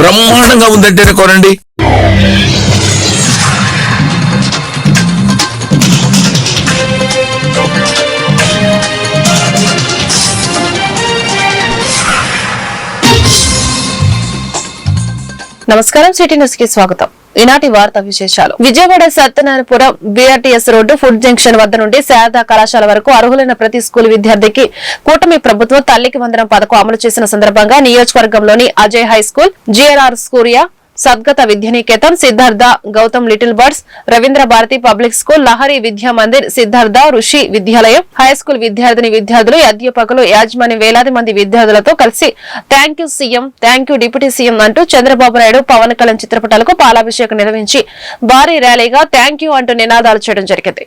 బ్రహ్మాండంగా ఉందంటేనే కొనండి. నమస్కారం సిటీ న్యూస్కి స్వాగతం. ఈనాటి వార్తా విశేషాలు. Vijayawada Satyanarayanapuram BRTS road food junction వద్ద నుండి శారదా కళాశాల వరకు అర్హులైన ప్రతి స్కూల్ విద్యార్థికి కూటమి ప్రభుత్వం తల్లికి వందనం పథకం అమలు చేసిన సందర్భంగా నియోజకవర్గంలోని అజయ్ హై స్కూల్ జిఆర్ఆర్ స్కూరియా సద్గత Vidyaniketan Siddhartha Gautam little birds Ravindra Bharati public school Lahari Vidya Mandir Siddhartha ఋషి విద్యాలయం. హై స్కూల్ విద్యార్థిని విద్యార్థులు అధ్యాపకులు యాజమాని వేలాది మంది విద్యార్థులతో కలిసి thank you CM thank you deputy CM అంటూ చంద్రబాబు నాయుడు పవన్ కళ్యాణ్ చిత్రపటాలకు పాలాభిషేకం నిర్వహించి భారీ ర్యాలీగా థ్యాంక్ యూ అంటూ నినాదాలు చేయడం జరిగింది.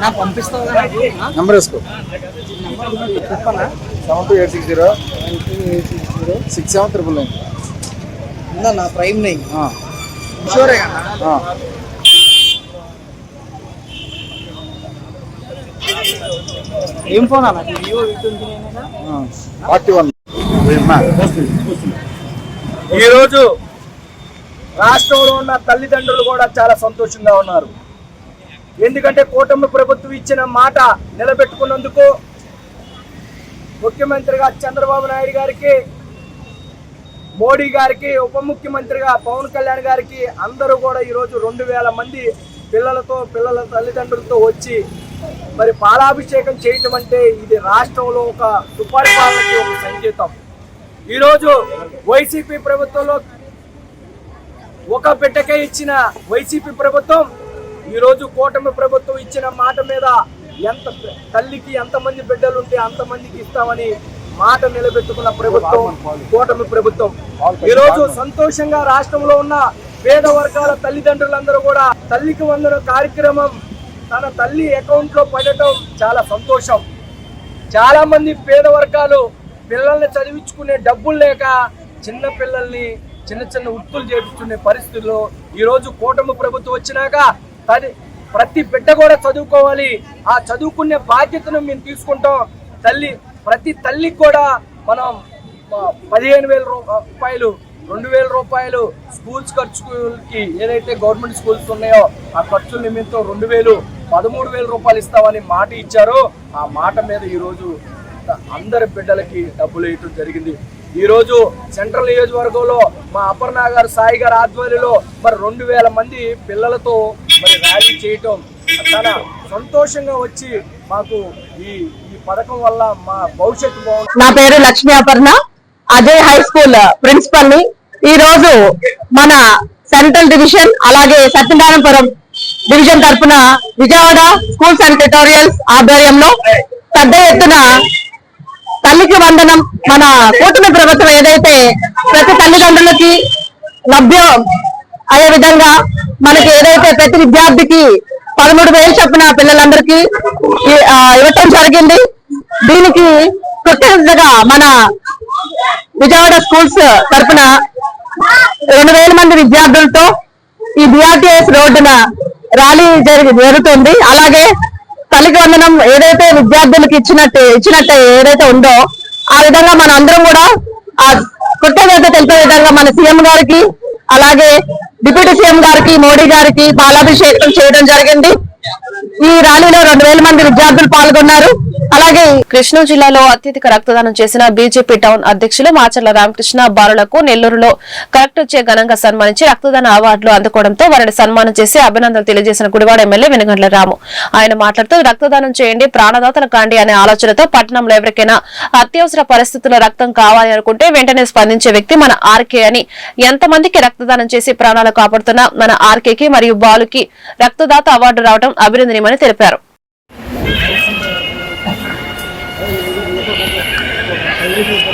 తమ్ముడు నంబర్ వేసుకో. Seven two eight six zero. Six seven triple nine నా ప్రైమ్ నైన్ ఏం ఫోన్ అన్న? Vivo forty one. ఈరోజు రాష్ట్రంలో ఉన్న తల్లిదండ్రులు కూడా చాలా సంతోషంగా ఉన్నారు. ఎందుకంటే కూటమి ప్రభుత్వం ఇచ్చిన మాట నిలబెట్టుకున్నందుకు ముఖ్యమంత్రిగా చంద్రబాబు నాయుడు గారికి మోడీ గారికి ఉప ముఖ్యమంత్రిగా పవన్ కళ్యాణ్ గారికి అందరూ కూడా ఈరోజు రెండు వేల మంది పిల్లలతో పిల్లల తల్లిదండ్రులతో వచ్చి మరి పాలాభిషేకం చేయటం అంటే ఇది రాష్ట్రంలో ఒక సుపరిపాలనకి ఒక సంకేతం. ఈరోజు వైసీపీ ప్రభుత్వంలో ఒక బిడ్డకే ఇచ్చిన వైసీపీ ప్రభుత్వం ఈరోజు కూటమి ప్రభుత్వం ఇచ్చిన మాట మీద ఎంత తల్లికి ఎంతమంది బిడ్డలు ఉంటే అంతమందికి ఇస్తామని మాట నిలబెట్టుకున్న ప్రభుత్వం కూటమి ప్రభుత్వం. ఈరోజు సంతోషంగా రాష్ట్రంలో ఉన్న పేద వర్గాల తల్లిదండ్రులందరూ కూడా తల్లికి వందన కార్యక్రమం తన తల్లి అకౌంట్లో పడటం చాలా సంతోషం. చాలా మంది పేద వర్గాలు పిల్లల్ని చదివించుకునే డబ్బులు లేక చిన్న పిల్లల్ని చిన్న చిన్న వృత్తులు చేపించుకునే పరిస్థితుల్లో ఈరోజు కూటమి ప్రభుత్వం వచ్చినాక ప్రతి బిడ్డ కూడా చదువుకోవాలి. ఆ చదువుకునే బాధ్యతను మేము తీసుకుంటాం. తల్లి ప్రతి తల్లికి కూడా మనం పదిహేను వేల రూ- రూపాయలు రెండు వేల రూపాయలు స్కూల్స్ ఖర్చుకి ఏదైతే గవర్నమెంట్ స్కూల్స్ ఉన్నాయో ఆ ఖర్చుల నిమిత్తం రెండు వేలు పదమూడు వేల రూపాయలు ఇస్తామని మాట ఇచ్చారో. ఆ మాట మీద ఈరోజు అందరి బిడ్డలకి డబ్బులు వేయటం జరిగింది. ఈరోజు సెంట్రల్ నియోజకవర్గంలో మా అపర్ణ గారు సాయి గారు ఆధ్వర్యంలో మరి రెండు వేల మంది పిల్లలతో మరి ర్యాలీ చేయటం చాలా సంతోషంగా వచ్చి మాకు ఈ ఈ పథకం వల్ల మా భవిష్యత్తు బాగుంది నా పేరు లక్ష్మీ అపర్ణ. అజయ్ హై స్కూల్ ప్రిన్సిపల్ని ఈ రోజు మన సెంట్రల్ డివిజన్ అలాగే సత్యనారాయణపురం డివిజన్ తరఫున విజయవాడ స్కూల్స్ అండ్ ట్యూటోరియల్స్ ఆధ్వర్యంలో పెద్ద ఎత్తున తల్లికి వందనం మన కూటమి ప్రభుత్వం ఏదైతే ప్రతి తల్లిదండ్రులకి లభ్యం అదే విధంగా మనకి ఏదైతే ప్రతి విద్యార్థికి పదమూడు వేలు చొప్పున పిల్లలందరికీ ఇవ్వటం జరిగింది. దీనికి కృతజ్ఞతగా మన విజయవాడ స్కూల్స్ తరఫున రెండు వేల మంది విద్యార్థులతో ఈ బిఆర్టీఎస్ రోడ్డున ర్యాలీ జరిగి జరుగుతుంది. అలాగే తల్లికి వందనం ఏదైతే విద్యార్థులకు ఇచ్చినట్టు ఇచ్చినట్టు ఏదైతే ఉందో ఆ విధంగా మన అందరం కూడా ఆ కృతజ్ఞత తెలిపే విధంగా మన సీఎం గారికి అలాగే డిప్యూటీ సీఎం గారికి మోడీ గారికి పాలాభిషేకం చేయడం జరిగింది. ఈ ర్యాలీలో రెండు వేల మంది విద్యార్థులు పాల్గొన్నారు. అలాగే కృష్ణా జిల్లాలో అత్యధిక రక్తదానం చేసిన బీజేపీ టౌన్ అధ్యక్షులు మాచర్ల రామకృష్ణ బాలులకు నెల్లూరులో కలెక్టర్ చే ఘనంగా సన్మానించి రక్తదాన అవార్డులు అందుకోవడంతో వారిని సన్మానం చేసి అభినందనలు తెలియజేసిన గుడివాడ ఎమ్మెల్యే వెనుగండ్ల రాము. ఆయన మాట్లాడుతూ రక్తదానం చేయండి ప్రాణదాతలు కాండి అనే ఆలోచనతో పట్టణంలో ఎవరికైనా అత్యవసర పరిస్థితుల్లో రక్తం కావాలి అనుకుంటే వెంటనే స్పందించే వ్యక్తి మన ఆర్కే అని ఎంతమందికి రక్తదానం చేసి ప్రాణాలు కాపాడుతున్న మన ఆర్కేకి మరియు బాలుకి రక్తదాత అవార్డు రావడం అభినందనీయమని తెలిపారు. Thank you.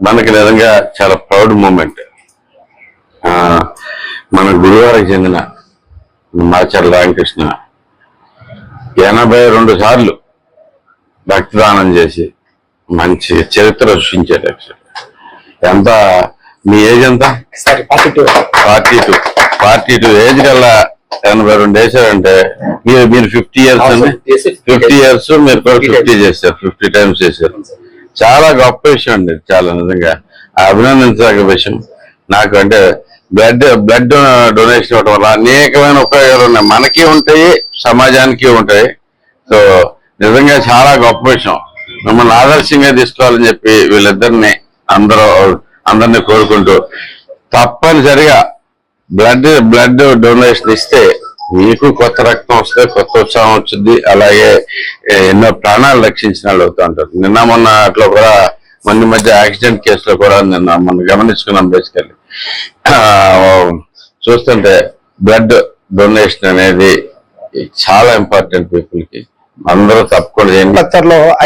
మనకి నిజంగా చాలా ప్రౌడ్ మూమెంట్ మన గురువారికి చెందిన మాచర్ల రామకృష్ణ ఎనభై రెండు సార్లు రక్తదానం చేసి మంచి చరిత్ర సృష్టించారు actually. ఎంత మీ ఏజ్ ఎంత? Forty two forty two age కల్లా ఎనభై రెండు వేసారంటే మీరు మీరు ఫిఫ్టీ ఇయర్స్ అండి ఫిఫ్టీ ఇయర్స్ మీరు కూడా ఫిఫ్టీ చేశారు ఫిఫ్టీ టైమ్స్ చేశారు. చాలా గొప్ప విషయం అండి చాలా నిజంగా. అభినందించదగ్గ విషయం. నాకు అంటే బ్లడ్ బ్లడ్ డొనేషన్ ఇవ్వడం వల్ల అనేకమైన ఉపయోగాలు ఉన్నాయి. మనకి ఉంటాయి సమాజానికి ఉంటాయి. సో నిజంగా చాలా గొప్ప విషయం. మిమ్మల్ని ఆదర్శంగా తీసుకోవాలని చెప్పి వీళ్ళిద్దరిని అందరూ అందరినీ కోరుకుంటూ తప్పనిసరిగా బ్లడ్ బ్లడ్ డొనేషన్ ఇస్తే మీకు కొత్త రక్తం వస్తే కొత్త ఉత్సాహం వచ్చింది. అలాగే ఎన్నో ప్రాణాలు రక్షించిన వాళ్ళు అవుతూ ఉంటారు. నిన్న మొన్న అట్లా కూడా మొన్న మధ్య యాక్సిడెంట్ కేసులో కూడా నిన్న మనం గమనించుకున్నాం బేసికల్లీ. చూస్తుంటే బ్లడ్ డొనేషన్ అనేది చాలా ఇంపార్టెంట్ పీపుల్కి అందరూ తప్పకుండా చేయండి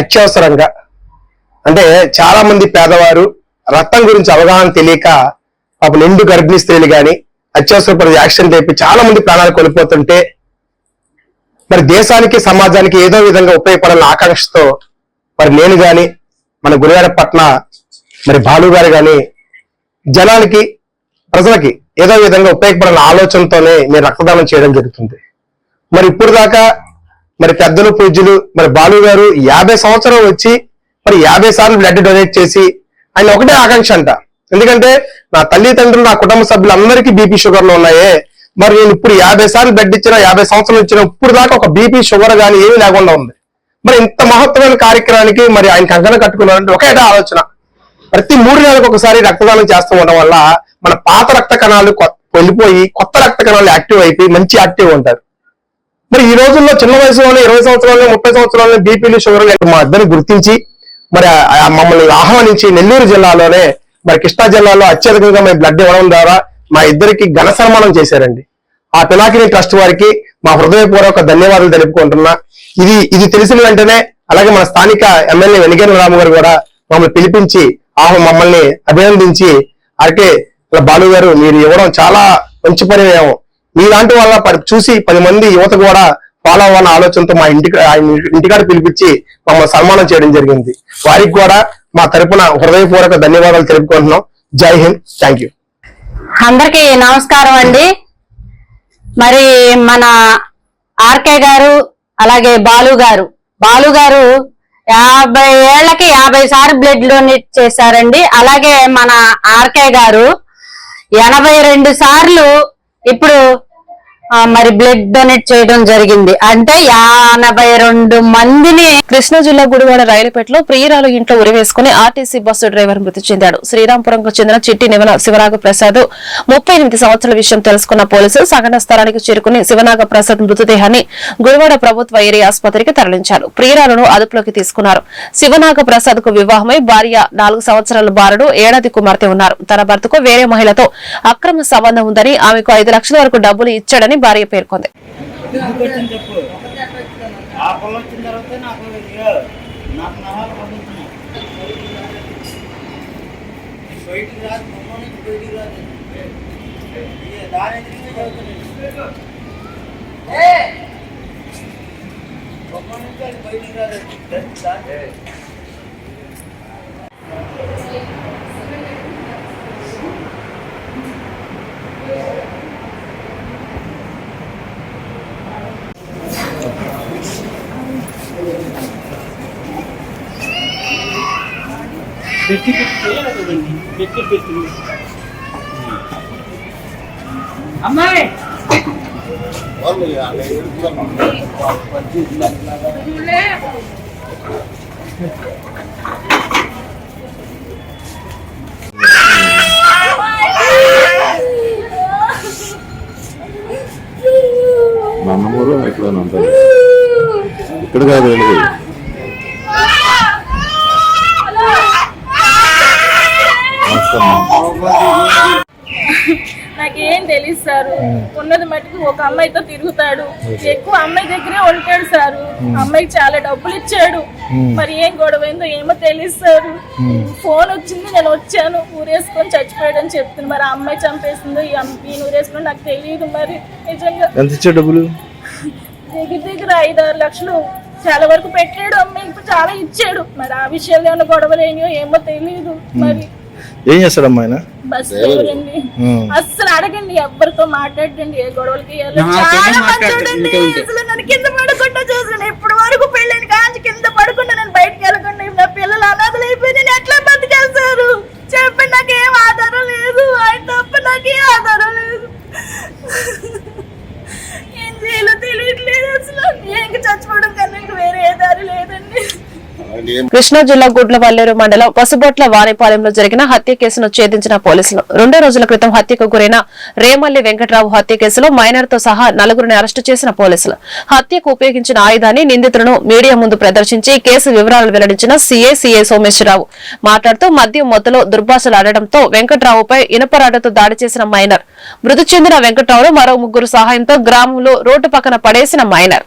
అత్యవసరంగా. అంటే చాలా మంది పేదవారు రక్తం గురించి అవగాహన తెలియక పాప నిండు గర్భిణీ స్త్రీలు కానీ అత్యవసర పరిస్థితి యాక్సిడెంట్ అయిపోయి చాలా మంది ప్రాణాలు కోల్పోతుంటే మరి దేశానికి సమాజానికి ఏదో విధంగా ఉపయోగపడాలని ఆకాంక్షతో మరి నేను గాని మన గురుగారి పట్ల మరి బాలు గారు గాని జనానికి ప్రజలకి ఏదో విధంగా ఉపయోగపడాలని ఆలోచనతోనే మీరు రక్తదానం చేయడం జరుగుతుంది. మరి ఇప్పుడు దాకా మరి పెద్దలు పూజ్యులు మరి బాలు గారు యాభై సంవత్సరం వచ్చి మరి యాభై సార్లు బ్లడ్ డొనేట్ చేసి ఆయన ఒకటే ఆకాంక్ష అంట. ఎందుకంటే నా తల్లిదండ్రులు నా కుటుంబ సభ్యులందరికీ బీపీ షుగర్లు ఉన్నాయే. మరి నేను ఇప్పుడు యాభై సార్లు బెడ్ ఇచ్చిన యాభై సంవత్సరాలు ఇచ్చిన ఇప్పుడు దాకా ఒక బీపీ షుగర్ కానీ ఏమీ లేకుండా ఉంది. మరి ఇంత మహత్వమైన కార్యక్రమానికి మరి ఆయన కంకణం కట్టుకున్నారంటే ఒకే ఆలోచన. ప్రతి మూడు నెలలకు ఒకసారి రక్తదానం చేస్తూ ఉండడం వల్ల మన పాత రక్త కణాలు వెళ్ళిపోయి కొత్త రక్త కణాలు యాక్టివ్ అయిపోయి మంచి యాక్టివ్ ఉంటారు. మరి ఈ రోజుల్లో చిన్న వయసులోనే ఇరవై సంవత్సరాలు ముప్పై సంవత్సరాలు బీపీలు షుగర్ మా ఇద్దరు గుర్తించి మరి మమ్మల్ని ఆహ్వానించి నెల్లూరు జిల్లాలోనే మరి కృష్ణా జిల్లాలో అత్యధికంగా మేము బ్లడ్ ఇవ్వడం ద్వారా మా ఇద్దరికి ఘన సన్మానం చేశారండి. ఆ పిలాకిని ట్రస్ట్ వారికి మా హృదయపూర్వక ధన్యవాదాలు తెలుపుకుంటున్నా. ఇది ఇది తెలిసిన వెంటనే అలాగే మన స్థానిక ఎమ్మెల్యే వెనిగేన రాము గారు కూడా మమ్మల్ని పిలిపించి ఆహ మమ్మల్ని అభినందించి అరకే బాలు గారు మీరు ఇవ్వడం చాలా మంచి పరిణామం మీలాంటి వల్ల చూసి పది మంది యువత కూడా ఫాలో అవ్వాలన్న ఆలోచనతో మా ఇంటికి ఇంటికాడ పిలిపించి మమ్మల్ని సన్మానం చేయడం జరిగింది. వారికి కూడా మా తరపున హృదయపూర్వక ధన్యవాదాలు తెలుపుకుంటున్నాం. జై హింద్. Thank you. అందరికీ నమస్కారం అండి. మరి మన ఆర్కే గారు అలాగే బాలు గారు. బాలు గారు యాభై ఏళ్ళకి యాభై సార్లు బ్లడ్ డొనేట్ చేశారండి. అలాగే మన ఆర్కే గారు ఎనభై రెండు సార్లు ఇప్పుడు మరి బ్లడ్ డొనేట్ చేయడం జరిగింది. అంటే ఎనభై రెండు మందిని కృష్ణా జిల్లా గుడివాడ రైలుపేటలో ప్రియురాలు ఇంట్లో ఉరివేసుకుని ఆర్టీసీ బస్సు డ్రైవర్ మృతి చెందాడు. శ్రీరాంపురంకు చెందిన చిట్టి నివన శివనాగ ప్రసాద్ ముప్పై ఎనిమిది సంవత్సరాల విషయం తెలుసుకున్న పోలీసులు సంఘటన స్థలానికి చేరుకుని శివనాగ ప్రసాద్ మృతదేహాన్ని గుడివాడ ప్రభుత్వ ఏరియా ఆసుపత్రికి తరలించారు. ప్రియురాలను అదుపులోకి తీసుకున్నారు. శివనాగ ప్రసాద్కు వివాహమై భార్య నాలుగు సంవత్సరాల బారుడు ఏడాది కుమార్తె ఉన్నారు. తన భర్తకు వేరే మహిళతో అక్రమ సంబంధం ఉందని ఆమెకు ఐదు లక్షల వరకు డబ్బులు ఇచ్చాడని భార్య పేర్కొంది. ఆ పొలం వచ్చిన తర్వాత నాకు ఇక నాకు నహాలు పంపించిన బయటికి రాదు పొలం నుంచి బయటికి రాదు ఇక దాని ఎదురుగా చదువుతున్నాను పొలం నుంచి బయటికి రాదు తెలుసా? అమ్మాయి! మా అమ్మమ్మూరు ఇక్కడ ఉంటుంది ఇక్కడ కాదు. వెళ్ళదు నాకేం తెలియదు సారు ఉన్నది మటుకు ఒక అమ్మాయితో తిరుగుతాడు. ఎక్కువ అమ్మాయి దగ్గరే ఉంటాడు సారు. అమ్మాయికి చాలా డబ్బులు ఇచ్చాడు మరి ఏం గొడవైందో ఏమో తెలియదు సారు ఫోన్ వచ్చింది నేను వచ్చాను. ఊరేసుకొని చచ్చిపోయాడు అని చెప్తుంది. మరి అమ్మాయి చంపేసిందో ఈ ఊరేసుకొని నాకు తెలియదు మరి. నిజంగా ఎంత డబ్బులు? దగ్గర దగ్గర ఐదు ఆరు లక్షలు చాలా వరకు పెట్టాడు అమ్మాయికి చాలా ఇచ్చాడు. మరి ఆ విషయాలు ఏమైనా గొడవలేనియో ఏమో తెలియదు మరి. ఏం చేస్తాడమ్మా ఆయన? బస్ డ్రైవరండి అస్సలు అడగండి ఎవరితో మాట్లాడండి ఏ గొడవలకి. చాలా మంచోడండి అసలు నన్ను కింద పడకుండా చూసాను ఇప్పటి వరకు పెళ్ళని కాంచి కింద పడకుండా నేను బయటకు వెళ్ళకుండా నా పిల్లలు అనాథలు అయిపోయి నేను ఎట్లా బతికేస్తారు? చెప్పండి నాకు ఏం ఆధారం లేదు. ఆయన తప్ప నాకు ఏ ఆధారం లేదు. ఏం చేయాలో తెలియట్లేదు అసలు. నేను చచ్చిపోవడం కన్నా ఇంక వేరే ఏ దారి లేదండి. కృష్ణా జిల్లా గుడ్లవల్లేరు మండలం పసుబొట్ల వాణిపాలెంలో జరిగిన హత్య కేసును ఛేదించిన పోలీసులు. రెండో రోజుల క్రితం హత్యకు గురైన రేమల్లి వెంకట్రావు హత్య కేసులో మైనర్తో సహా నలుగురిని అరెస్టు చేసిన పోలీసులు. హత్యకు ఉపయోగించిన ఆయుధాన్ని నిందితులను మీడియా ముందు ప్రదర్శించి కేసు వివరాలు వెల్లడించిన సీఏ సీఏ సోమేశ్వరరావు. మాట్లాడుతూ మద్యం మొత్తులో దుర్భాషలు ఆడటంతో వెంకట్రావుపై ఇనపరాడతో దాడి చేసిన మైనర్. మృతి చెందిన వెంకట్రావును మరో ముగ్గురు సహాయంతో గ్రామంలో రోడ్డు పక్కన పడేసిన మైనర్.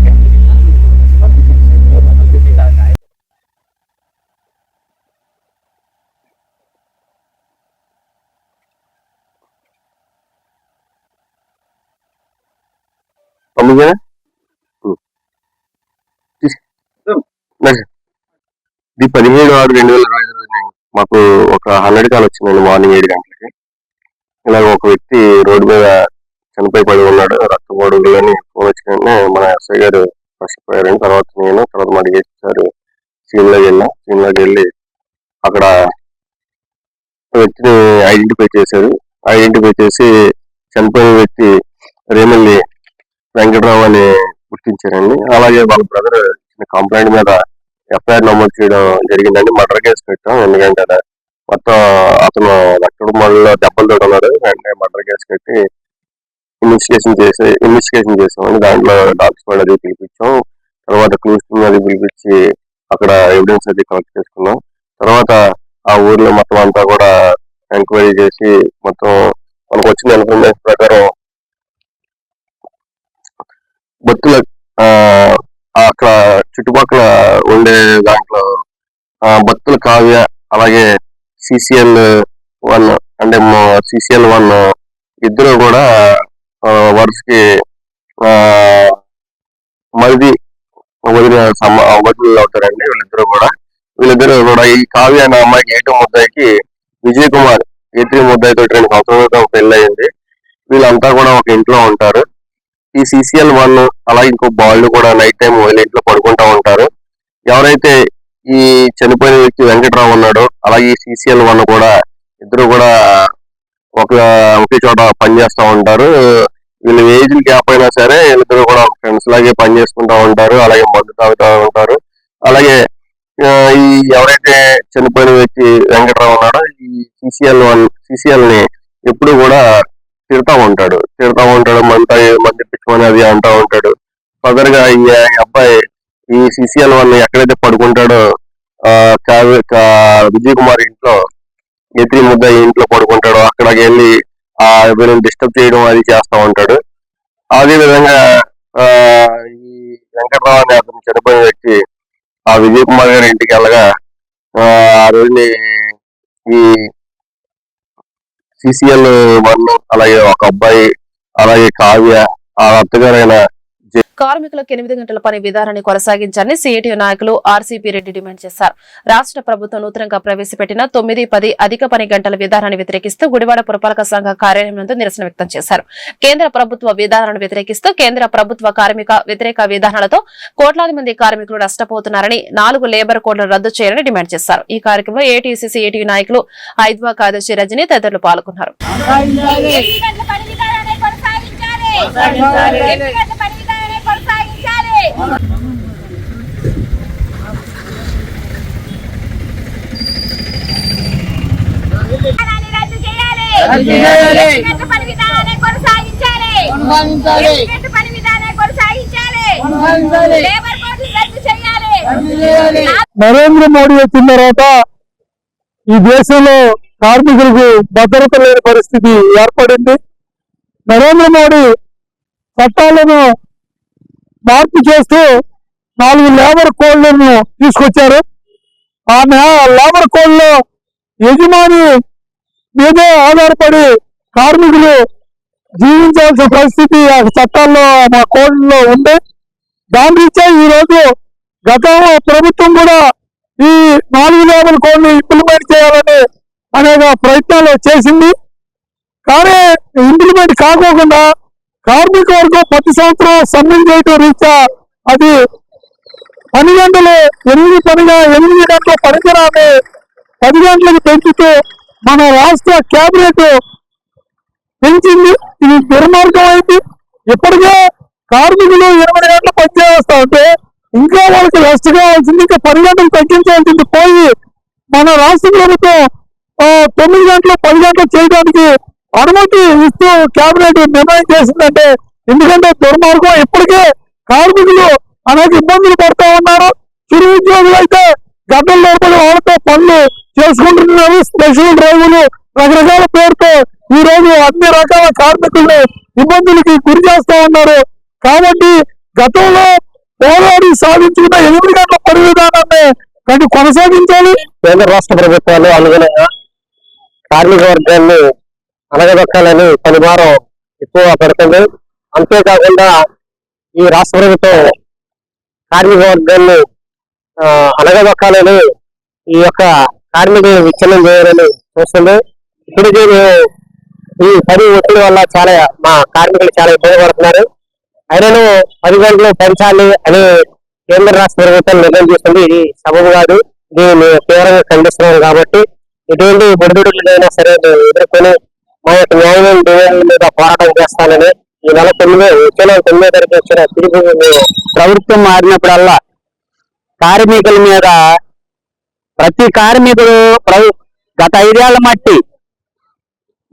తొమ్మిది ఇది పదిహేడు ఆరు రెండు వేల ఇరవై ఐదు మాకు ఒక హండ్రెడ్ కాల్ వచ్చిందండి మార్నింగ్ ఏడు గంటలకి. ఇలాగ ఒక వ్యక్తి రోడ్డు మీద చనిపోయి పడి ఉన్నాడు. రక్తపోడులు అని ఫోన్ వచ్చిన మన ఎస్ఐ గారు ఫస్ట్ పోయారని తర్వాత నేను తర్వాత మా డిఎస్పీ సార్ సీన్లోకి వెళ్ళాం. సీన్లోకి వెళ్ళి అక్కడ వ్యక్తిని ఐడెంటిఫై చేశారు. ఐడెంటిఫై చేసి చనిపోయిన వ్యక్తి రేమల్లి వెంకటరావు అని గుర్తించారండి. అలాగే వాళ్ళ బ్రదర్ ఇచ్చిన కంప్లైంట్ మీద ఎఫ్ఐఆర్ నమోదు చేయడం జరిగిందండి. మర్డర్ కేసు పెట్టాం. ఎందుకంటే అది మొత్తం అతను రక్తడు మళ్ళీ దెబ్బలు ఉన్నాడు వెంటనే మర్డర్ కేసు కట్టి ఇన్వెస్టిగేషన్ చేసి ఇన్వెస్టిగేషన్ చేసామండి. దాంట్లో డాక్టర్స్ వాళ్ళు అది పిలిపించాం. తర్వాత క్లూస్ అది పిలిపించి అక్కడ ఎవిడెన్స్ అది కలెక్ట్ చేసుకున్నాం. తర్వాత ఆ ఊర్లో మొత్తం అంతా కూడా ఎంక్వైరీ చేసి మొత్తం మనకు వచ్చిన ఇన్ఫర్మేషన్ ప్రకారం భక్తుల ఆ, అక్కడ చుట్టుపక్కల ఉండే దాంట్లో ఆ, భక్తుల కావ్య అలాగే సిసిఎల్ వన్ అంటే సిసిఎల్ వన్ ఇద్దరు కూడా ఆ, వరుసకి ఆ, మరిది వదిలి వదిలి అవుతారండి వీళ్ళిద్దరు కూడా. వీళ్ళిద్దరు కూడా ఈ కావ్య అనే అమ్మాయికి ఏటో ముద్దాయికి విజయ్ కుమార్ ఏత్రి ముద్దాయితో రెండు సంవత్సరాలతో పెళ్ళి అయింది వీళ్ళంతా కూడా ఒక ఇంట్లో ఉంటారు. ఈ సిసిఎల్ వన్ అలాగే ఇంకో బాల్ కూడా నైట్ టైం ఇంట్లో పడుకుంటా ఉంటారు. ఎవరైతే ఈ చనిపోయిన వ్యక్తి వెంకట్రావు ఉన్నాడో అలాగే ఈ సిసిఎల్ వన్ కూడా ఇద్దరు కూడా ఒక ఒకే చోట పనిచేస్తూ ఉంటారు. వీళ్ళ ఏజ్ గ్యాప్ అయినా సరే వీళ్ళిద్దరు కూడా ఫ్రెండ్స్ లాగే పని చేసుకుంటూ ఉంటారు. అలాగే మందు తాగుతూ ఉంటారు. అలాగే ఈ ఎవరైతే చనిపోయిన వ్యక్తి వెంకట్రావు ఉన్నాడో ఈ సిసిఎల్ వన్ సిసిఎల్ని ఎప్పుడు కూడా తిడతా ఉంటాడు. తిడతా ఉంటాడు మంత మంది పిచ్చుకొని అది అంటా ఉంటాడు. ఫర్దర్గా ఈ అబ్బాయి ఈ సిసిఎల్ వన్ ఎక్కడైతే పడుకుంటాడో ఆ కా- విజయ్ కుమార్ ఇంట్లో ఎత్రి ముద్ద ఇంట్లో పడుకుంటాడో అక్కడికి వెళ్ళి ఆ వీళ్ళని డిస్టర్బ్ చేయడం అది చేస్తా ఉంటాడు. అదే విధంగా ఆ ఈ వెంకట్రావు అనే అతను చనిపోయిన వ్యక్తి ఆ విజయ్ కుమార్ గారి ఇంటికి వెళ్ళగా ఆ ఆ రోజుని ఈ సిసిఎల్ వన్ అలాగే ఒక అబ్బాయి అలాగే కావ్య ఆ అత్తగారైన కార్మికులకు ఎనిమిది గంటల పని విధానాన్ని కొనసాగించాలని సిఐటి నాయకులు ఆర్సీపీ రెడ్డి డిమాండ్ చేశారు. రాష్ట్ర ప్రభుత్వం నూతనంగా ప్రవేశపెట్టిన తొమ్మిది పది అధిక పని గంటల విధానాన్ని వ్యతిరేకిస్తూ గుడివాడ పురపాలక సంఘ కార్యాలయం నందు నిరసన వ్యక్తం చేశారు. కేంద్ర ప్రభుత్వ విధానాలను వ్యతిరేకిస్తూ కేంద్ర ప్రభుత్వ కార్మిక వ్యతిరేక విధానాలతో కోట్లాది మంది కార్మికులు నష్టపోతున్నారని నాలుగు లేబర్ కోడ్లు రద్దు చేయాలని డిమాండ్ చేశారు. ఈ కార్యక్రమంలో ఏటీసీసీ ఏటీ నాయకులు ఐద్వా కార్యదర్శి రజని తదితరులు పాల్గొన్నారు ఎనిమిది గంటల పని విధానాన్ని కొనసాగించాలి ఎనిమిది గంటల పని విధానాన్ని కొనసాగించాలి విధానాన్ని రద్దు చేయాలి ఎనిమిది గంటల పని విధానాన్ని కొనసాగించాలి ఎనిమిది గంటల పని విధానాన్ని కొనసాగించాలి లేబర్ కోడ్లు రద్దు చేయాలి నరేంద్ర మోడీ వచ్చిన తర్వాత ఈ దేశంలో కార్మికులకు భద్రత లేని పరిస్థితి ఏర్పడింది. నరేంద్ర మోడీ చట్టాలను మార్పు చేస్తూ నాలుగు లేబర్ కోడ్లను తీసుకొచ్చారు. ఆ నే- లేబర్ కోడ్లో యజమాని మీదే ఆధారపడి కార్మికులు జీవించాల్సిన పరిస్థితి ఆ చట్టాల్లో మా కోడ్లో ఉంది. దాని రీత్యా ఈరోజు గత ప్రభుత్వం కూడా ఈ నాలుగు లేబర్ కోడ్ని ఇంప్లిమెంట్ చేయాలని అనేక ప్రయత్నాలు చేసింది. కానీ ఇంప్లిమెంట్ కాకోకుండా కార్మిక వర్గం ప్రతి సంవత్సరం సమ్మెం చేయటం రీత్యా అది పని గంటలు ఎనిమిది పనిగా ఎనిమిది గంటలు పనికిరాని పది గంటలకు పెంచుతూ మన రాష్ట్ర కేబినెట్ పెంచింది. ఇది దుర్మార్గం అయింది ఇప్పటికే కార్మికులు ఇరవై గంటలు పనిచేస్తా ఉంటే ఇంకా వాళ్ళకి రెస్ట్ కావాల్సింది ఇంకా పది గంటలు తగ్గించాల్సింది పోయి మన రాష్ట్ర ప్రభుత్వం తొమ్మిది గంటలు పది గంటలు చేయడానికి అనుమతి ఇస్తూ కేబినెట్ నిర్ణయం చేసిందంటే ఎందుకంటే దుర్మార్గం. ఇప్పటికే కార్మికులు అనేక ఇబ్బందులు పడుతూ ఉన్నారు. చిరు ఉద్యోగులు అయితే గడ్డలు లోపల వాళ్ళతో పనులు చేసుకుంటున్నారు స్పెషల్ డ్రైవ్లు రకరకాల పేరుతో ఈ రోజు అన్ని రకాల కార్మికులు ఇబ్బందులకి గురి చేస్తూ ఉన్నారు. కాబట్టి గతంలో పోరాడి సాధించుకున్న ఎనిమిది గంటల పని విధానాన్ని కానీ కొనసాగించాలి. కేంద్ర రాష్ట్ర ప్రభుత్వాలు అనుగుణంగా కార్మిక వర్గాన్ని అనగదొక్కాలని పనిభారం ఎక్కువ పెడుతుంది. అంతేకాకుండా ఈ రాష్ట్ర ప్రభుత్వం కార్మిక వర్గాన్ని ఆ, అనగదొక్కాలని ఈ యొక్క కార్మికులు విచ్ఛిన్నం చేయాలని చూస్తుంది ఇప్పటికీ మేము ఈ పని ఒత్తిడి వల్ల చాలా మా కార్మికులు చాలా ఇబ్బంది పడుతున్నారు. అయినను పది గంటలు పెంచాలి అని కేంద్ర రాష్ట్ర ప్రభుత్వం నిర్ణయం చేస్తుంది ఇది సబబు కాదు. ఇది తీవ్రంగా ఖండిస్తున్నాం కాబట్టి ఎటువంటి ఒడిదుడుకులైనా సరే మేము ఎదుర్కొని మా యొక్క న్యాయం మీద పోరాటం చేస్తానని ఈ నెల తొమ్మిది వచ్చే తొమ్మిదో తారీఖు వచ్చిన పిలుపు ప్రభుత్వం మారినప్పుడల్లా కార్మికుల మీద ప్రతి కార్మికుడు గత ఐదేళ్ళ మట్టి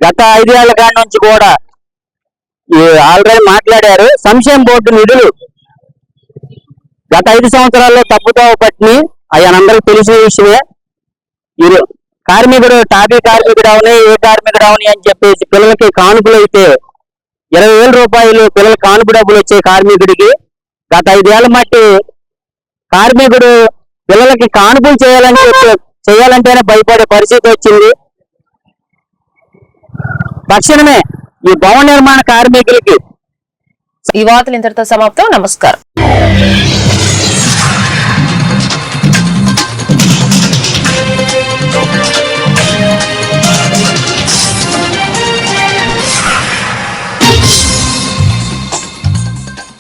గత ఐదేళ్ళ కాడి నుంచి కూడా ఆల్రెడీ మాట్లాడారు. సంక్షేమ బోర్డు నిధులు గత ఐదు సంవత్సరాల్లో తప్పుతో పట్టిని. అయ్యనందరికి తెలిసిన విషయమే. వీరు కార్మికుడు టాపీ కార్మికుడు అవని ఏ కార్మికుడు అవని అని చెప్పేసి పిల్లలకి కానుకలు అయితే ఇరవై వేల రూపాయలు పిల్లల కానుక డబ్బులు వచ్చే కార్మికుడికి. గత ఐదేళ్ళ మట్టి కార్మికుడు పిల్లలకి కానుకలు చేయాలంటే చేయాలంటేనే భయపడే పరిస్థితి వచ్చింది. తక్షణమే ఈ భవన నిర్మాణ కార్మికులకి ఈ వార్తలు ఇంతటితో సమాప్తం. నమస్కారం.